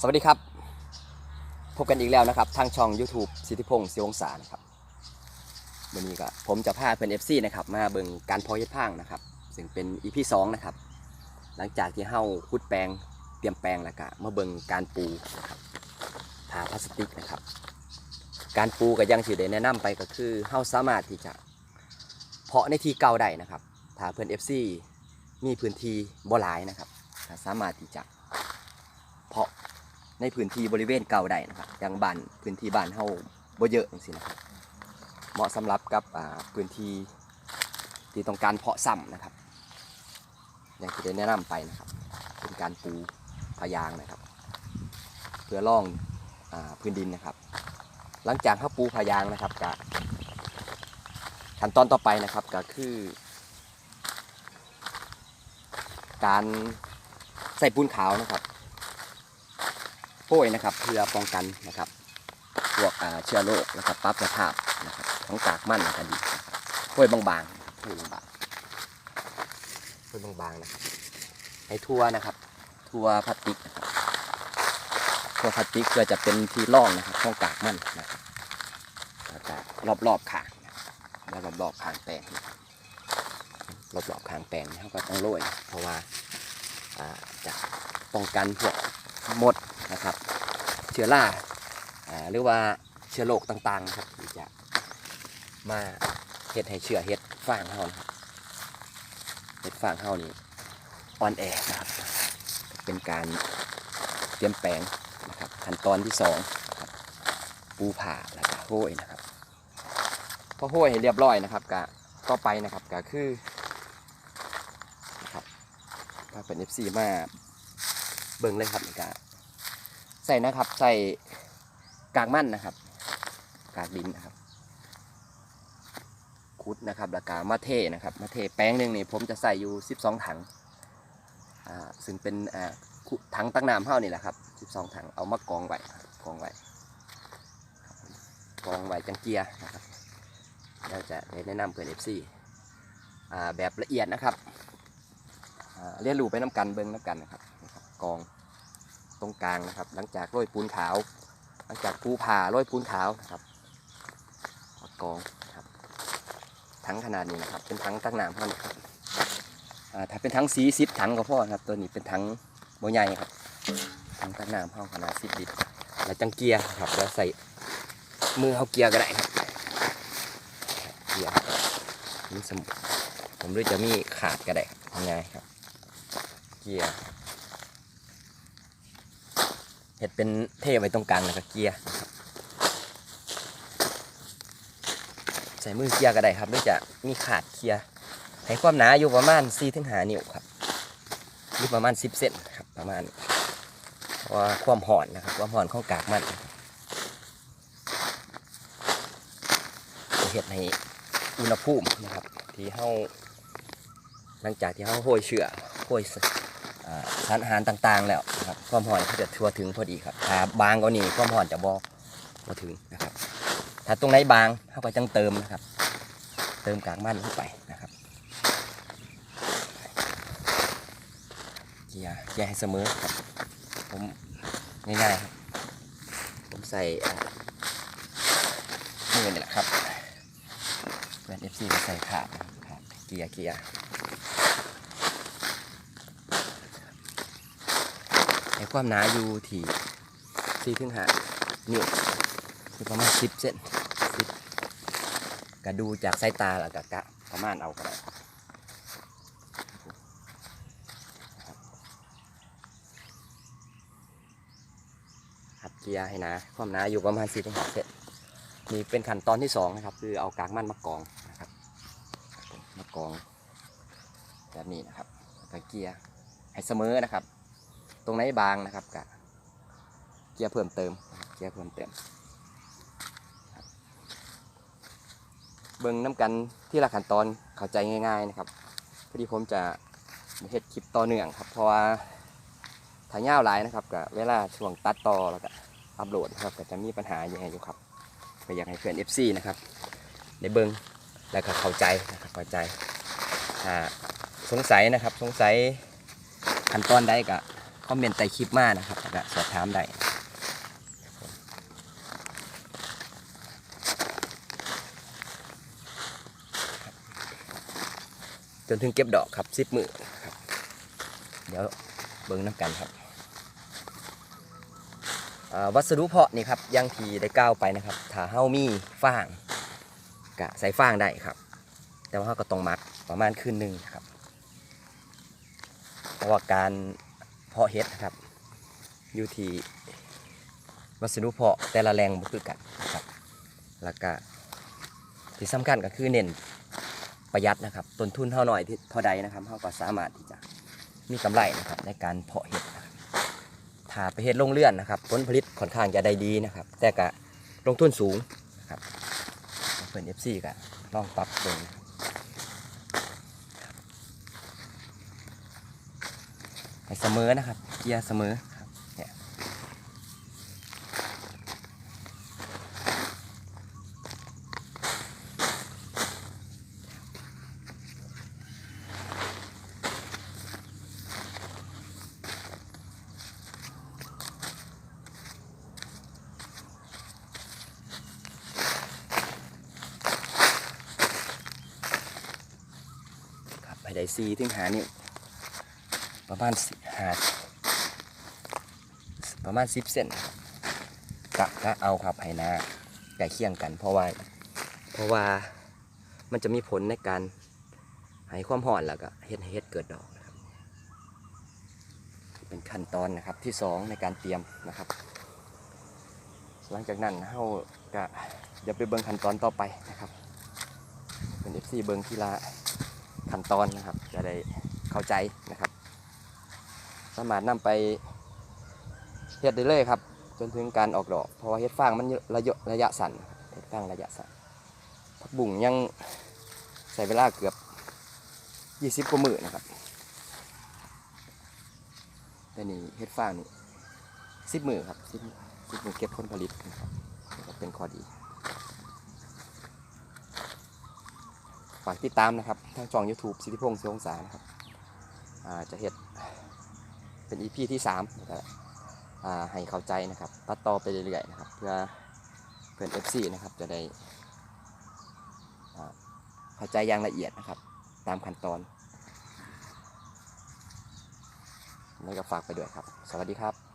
สวัสดีครับ พบกันอีกแล้วนะครับ ทางช่อง YouTube สิทธิพงศ์ศิวงศานะครับวันนี้ก็ผมจะพาเพื่อน FC นะครับ มาเบิ่งการเพาะเห็ดพางนะครับ ซึ่งเป็น EP 2นะครับ หลังจากที่เฮาขุดแปลงเตรียมแปลงแล้วก็มาเบิ่งการปูนะครับผ่าพลาสติกนะครับ การปูก็ยังสิได้แนะนำไปก็คือเฮาสามารถที่จะ เพาะในที่เก่าได้นะครับถ้าเพื่อน FC มีพื้นที่บ่หลายนะครับสามารถที่จะ ในพื้นที่บริเวณเก่าได้นะครับอย่างบ้านพื้นที่บ้านเฮาบ่เยอะจังซี่นะครับเหมาะสำหรับกับพื้นที่ที่ต้องการเพาะซ้ำนะครับอย่างที่ได้แนะนำไปนะครับ เป็นการปูพะยางนะครับ เพื่อล่องอพื้นดินนะครับ หลังจากเขาปูพะยางนะครับจะขั้นตอนต่อไปนะครับก็คือ การใส่ปูนขาวนะครับ โป้ยนะครับ เพื่อป้องกันนะครับพวกเชื้อโรคนะครับปรับสภาพนะครับของกากมันนนะครับโป้ยบางๆโป้ยบางๆโป้ยบางๆนะครับให้ทั่วนะครับ ทั่วพลาสติกทั่วพลาสติกเพื่อจะเป็นที่ร่องนะครับของกากมันนะครับแล้วก็รอบๆขางแล้วรอบๆขางแปลงนะครับรอบๆขางแปลงนี่เขาก็ต้องโรยเพราะว่าอ่าจะป้องกันพวกมด นะครับ เชื้อราหรือว่าเชื้อโรคต่างๆครับที่จะมาเห็ดให้เชื้อเห็ดฟางเฮานะครับเห็ดฟางเฮานี่อ่อนแอนะครับ เป็นการเตรียมแปลงนะครับขั้นตอนที่สองปูผ่าแล้วก็ห้อยนะครับพอห้อยให้เรียบร้อยนะครับก็ก็ไปนะครับก็คือนะครับถ้าเป็น FC มาเบิ่งเลยครับในการ ใส่นะครับ ใส่กากมันนะครับ กากดินนะครับคุดนะครับแล้วก็มาเทนะครับมาเทแป้งหนึ่งนี่ผมจะใส่อยู่ 12 ถังอ่าซึ่งเป็นอ่าถังตั้งน้ำเท่านี่แหละครับ 12 ถังเอามากองไว้ครับกองไว้ครับผมกองไว้จังเกียร์นะครับเราจะแนะนำเพื่อน FC อ่าแบบละเอียดนะครับอ่าเรียนรู้ไปน้ำกันเบิ้งน้ำกันนะครับนะครับกอง ตรงกลางนะครับ หลังจากโรยปูนขาว หลังจากปูผ่าโรยปูนขาวนะครับกองนะครับทั้งขนาดนี้นะครับ เป็นทั้งตั้งน้ำเท่านี้ครับอ่าถ้าเป็นทั้งสีซิปถังก็พอครับ ตัวนี้เป็นทั้งโบใหญ่ครับทั้งตั้งน้ำเท่าขนาดสิบลิตรแล้วจังเกียร์ครับแล้วใส่มือเขาเกียร์ก็ได้ครับเกียร์มีสมผมด้วยจะมีขาดก็ได้ง่ายครับ เกียร์ เห็ดเป็นเทไว้ตรงกลางแล้วก็เกียร์ใส่มือเกียร์ก็ได้ครับหรือจะมีขาดเกียร์ให้ความหนาอยู่ประมาณ4ถึง5นิ้วครับหรือประมาณ 10 เซนครับประมาณว่าความห่อนนะครับความห่อนของกากมันเห็ดในอุณหภูมินะครับที่เฮาหลังจากที่เฮาโห้ยเชือโห้ยอ่า สารอาหารต่างๆ แล้วครับความห่อนเขาจะทั่วถึงพอดีครับถ้าบางก็นี่ความห่อนจะบอถึงนะครับ ถ้าตรงไหนบางเขาก็จังเติมนะครับ เติมกากมันเข้าไปนะครับเกียร์เกียร์ให้เสมอครับ ผมง่ายๆครับผมใส่มือนี่แหละครับเป็น FC ก็ใส่ขาดเกียร์เกียร์ ให้ความหนาอยู่ที่สี่ถึงห้านิ้วคือประมาณสิบเซนสิบก็ดูจากสายตาแล้วก็กะประมาณเอาก็ได้ขัดเกียร์ให้นะความหนาอยู่ประมาณสี่ถึงห้าเซนนี่เป็นขั้นตอนที่สองนะครับ คือเอากากมันมากองนะครับมากองแบบนี้นะครับแล้วก็เกียร์ให้เสมอนะครับ ตรงไหนบางนะครับกะเกียร์เพิ่มเติมเกียร์เพิ่มเติมครับเบิ่งน้ำกันที่ละขั้นตอนเข้าใจง่าย ๆนะครับพอดีผมจะเฮ็ดคลิปต่อเนื่องครับ เพราะว่าถ่ายยาวหลายนะครับกับเวลาช่วงตัดต่อแล้วก็อัปโหลดนะครับก็จะมีปัญหาอยู่ให้อยู่ครับก็อยากให้เพื่อน FC นะครับได้เบิ่งแล้วก็เข้าใจนะครับเข้าใจสงสัยนะครับสงสัยขั้นตอนใดก็ คอมเมนต์ใต้คลิปมานะครับแล้วก็สอบถามได้จนถึงเก็บดอกครับสิบมือครับ เดี๋ยวเบิ้งน้ำกันครับ วัสดุเพาะนี่ครับอยังทีได้ก้าวไปนะครับถ้าเฮามีฟางกะใส่ฟางได้ครับ แต่ว่าเราก็ต้องมักประมาณคืนหนึ่งครับ เพราะว่าการ เพาะเห็ดนะครับ อยู่ที่วัสดุเพาะแต่ละแรงบ่คือกันนะครับแล้วก็ที่สำคัญก็คือเน้นประหยัดนะครับต้นทุนเท่าหน่อยที่เท่าใดนะครับเราก็สามารถที่จะมีกำไรนะครับในการเพาะเห็ดถ้าไปเห็ดลงเลื่อนนะครับ ผลผลิตค่อนข้างจะได้ดีนะครับ แต่ก็ลงทุนสูงนะครับเพื่อนเอฟซีก็ลองปรับเบิ่งนะครับ ให้เสมอนะครับ เกียร์เสมอครับเนี่ยครับไปได้ซีถึงหานิ้ว ประมาณสิหาประมาณสิบเซนกะกะเอาครับให้หนาใกล้เคียงกัน เพราะว่าเพราะว่ามันจะมีผลในการให้ความห่อนแล้วก็เฮ็ดให้เฮ็ดเกิดดอกนะครับ เป็นขั้นตอนนะครับที่สองในการเตรียมนะครับ หลังจากนั้นเราก็เดี๋ยวไปเบิ่งขั้นตอนต่อไปนะครับ เป็น FC เบิ่งทีละขั้นตอนนะครับ จะได้เข้าใจนะครับ สามารถนำไปเฮ็ดได้เลยครับ จนถึงการออกดอก เพราะว่าเฮ็ดฟางมันระยะระยะสั้นเฮ็ดฟางระยะสั้นผักบุ้งยังใส่เวลาเกือบ 20 กว่ามือนะครับแต่นี่เฮ็ดฟางนี่10มือครับ10 10มือเก็บผลผลิตนะครับก็เป็นข้อดีฝากติดตามนะครับทางช่อง YouTube สิทธิพงศ์เสียงสานะครับจะเฮ็ด เป็น EP ที่3นะครับให้เข้าใจนะครับตัดต่อไปเรื่อยๆนะครับ เพื่อเพื่อน FC นะครับจะได้เข้าใจอย่างละเอียดนะครับ ตามขั้นตอนนี่ก็ฝากไปด้วยครับ สวัสดีครับ